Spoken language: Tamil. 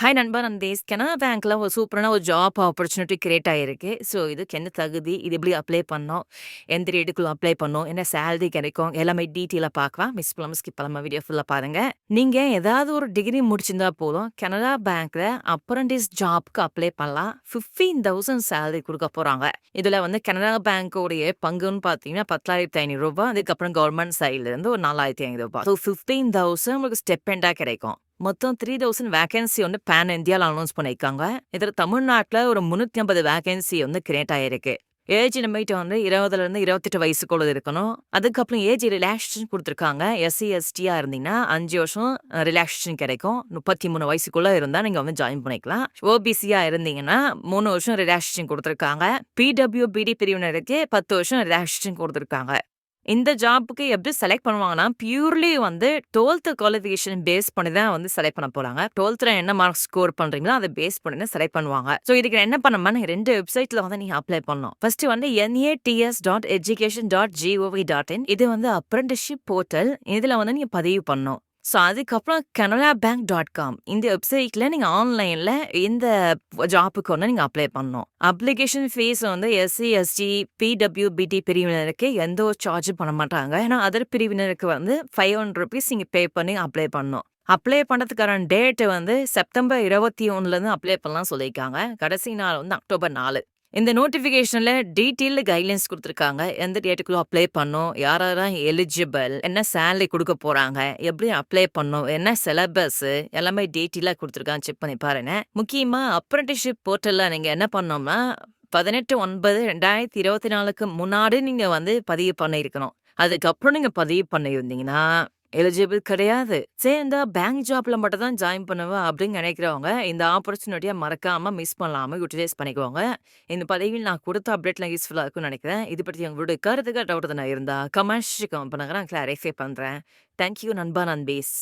ஹாய் நண்பா. தேஸ் கனரா பேங்க்ல ஒரு சூப்பரான ஒரு ஜாப் ஆப்பர்ச்சுனிட்டி கிரியேட் ஆயிருக்கு. ஸோ இதுக்கு என்ன தகுதி? இது எப்படி அப்ளை பண்ணோம்? எந்த ரேட்டுக்குள்ள அப்ளை பண்ணோம்? என்ன சேலரி கிடைக்கும்? எல்லாமே டீட்டெயிலாக பார்க்கலாம். மிஸ் பண்ணாம ஸ்கிப் வீடியோ ஃபுல்லாக பாருங்க. நீங்க ஏதாவது ஒரு டிகிரி முடிச்சிருந்தா போதும். கனரா பேங்க்ல அப்ரண்டிஸ் ஜாப்க்கு அப்ளை பண்ணலாம். ஃபிஃப்டீன் தௌசண்ட் சேலரி கொடுக்க போறாங்க. இதுல வந்து கனரா பேங்கோடைய பங்குன்னு பார்த்தீங்கன்னா பத்தாயிரத்தி ஐநூறு ரூபாய். அதுக்கப்புறம் கவர்மெண்ட் சைட்ல இருந்து ஒரு நாலாயிரத்தி ஐநூறு ரூபாய். ஸோ ஃபிஃப்டீன் தௌசண்ட் உங்களுக்கு ஸ்டெப் ஸ்டெப்பெண்டா கிடைக்கும். மொத்தம் த்ரீ தௌசண்ட் வேகன்சி வந்து பேன் இந்தியாவில் அனௌன்ஸ் பண்ணியிருக்காங்க. இதில் தமிழ்நாட்டில் ஒரு முந்நூற்றி ஐம்பது வேகன்சி வந்து கிரியேட் ஆயிருக்கு. ஏஜ் லிமிட் வந்து இருபதுலேருந்து இருபத்தெட்டு வயசுக்குள்ள இருக்கணும். அதுக்கப்புறம் ஏஜ் ரிலாக்ஸேஷன் கொடுத்துருக்காங்க. எஸ்சி எஸ்டியா இருந்தீங்கன்னா அஞ்சு வருஷம் ரிலாக்ஸேஷன் கிடைக்கும். முப்பத்தி மூணு வயசுக்குள்ள இருந்தா நீங்க வந்து ஜாயின் பண்ணிக்கலாம். ஓபிசியா இருந்தீங்கன்னா மூணு வருஷம் ரிலாக்ஸேஷன் கொடுத்துருக்காங்க. பிடபிள்யூபிடி பிரிவினருக்கு பத்து வருஷம் ரிலாக்ஸேஷன் கொடுத்துருக்காங்க. இந்த ஜாப்புக்கு எப்படி செலக்ட் பண்ணுவாங்கன்னா, பியூர்லி வந்து 12த் குவாலிஃபிகேஷன் பேஸ் பண்ணி தான் வந்து செலக்ட் பண்ண போறாங்க. 12த்ல என்ன மார்க் ஸ்கோர் பண்றீங்களோ, அதை பேஸ் பண்ணி தான் செலக்ட் பண்ணுவாங்க. ஸோ இதுக்கு என்ன பண்ணணும்னா, நீங்க 2 வெப்சைட்ல வந்து நீங்க அப்ளை பண்ணணும். ஃபர்ஸ்ட் வந்து NATS dot education dot GOV dot in இது வந்து அப்ரண்டிஷிப் போர்ட்டல். இதுல வந்து நீங்க பதிவு பண்ணணும். ஸோ அதுக்கப்புறம் கனரா பேங்க் டாட் காம் இந்த வெப்சைட்ல நீங்க ஆன்லைன்ல இந்த ஜாப்புக்கு ஒன்று நீங்க அப்ளை பண்ணணும். அப்ளிகேஷன் ஃபீஸ் வந்து எஸ்சி, எஸ்டி, பிடபிள்யூபிடி பிரிவினருக்கு எந்த ஒரு சார்ஜும் பண்ண மாட்டாங்க. ஏன்னா அதர் பிரிவினருக்கு வந்து ஃபைவ் ஹண்ட்ரட் ருபீஸ் நீங்கள் பே பண்ணி அப்ளை பண்ணணும். அப்ளை பண்ணுறதுக்கான டேட்டு வந்து செப்டம்பர் 21லேருந்து அப்ளை பண்ணலாம் சொல்லியிருக்காங்க. கடைசி நாள் வந்து அக்டோபர் நாலு இந்த நோட்டிஃபிகேஷனில் டீட்டெயில்டு கைட்லைன்ஸ் கொடுத்துருக்காங்க. எந்த டேட்டுக்குள்ளே அப்ளை பண்ணும் யார் யாரெல்லாம் எலிஜிபிள், என்ன சேலரி கொடுக்க போகிறாங்க எப்படி அப்ளை பண்ணும் என்ன சிலபஸ் எல்லாமே டீட்டெயிலாக கொடுத்துருக்காங்க. செக் பண்ணி பாருங்க. முக்கியமாக அப்ரண்டிஷிப் போர்ட்டலில் நீங்கள் என்ன பண்ணோம்னா பதினெட்டு ஒன்பது ரெண்டாயிரத்தி இருபத்தி நாலுக்கு முன்னாடி நீங்கள் வந்து பதிவு பண்ணியிருக்கணும். அதுக்கப்புறம் நீங்கள் பதிவு பண்ணியிருந்தீங்கன்னா, எலிஜிபிள் கிடையாது. சேர்ந்தா பேங்க் ஜாப்ல மட்டும் தான் ஜாயின் பண்ணுவேன் அப்படின்னு நினைக்கிறவங்க, இந்த ஆப்பர்ச்சுனிட்டியை மறக்காம மிஸ் பண்ணாம யூட்டிலைஸ் பண்ணிக்கோங்க. இந்த பதவியில் நான் குடுத்த அப்டேட்லாம் யூஸ்ஃபுல்லா இருக்கும்னு நினைக்கிறேன். இது பத்தி உங்களுடைய கருத்துக்கு டவுட் நான் இருந்தா கமெண்ட்ஸ் கமெண்ட் பண்ணுங்க. நான் கிளாரிஃபை பண்றேன். தேங்க் யூ நண்பா நண்பீஸ்.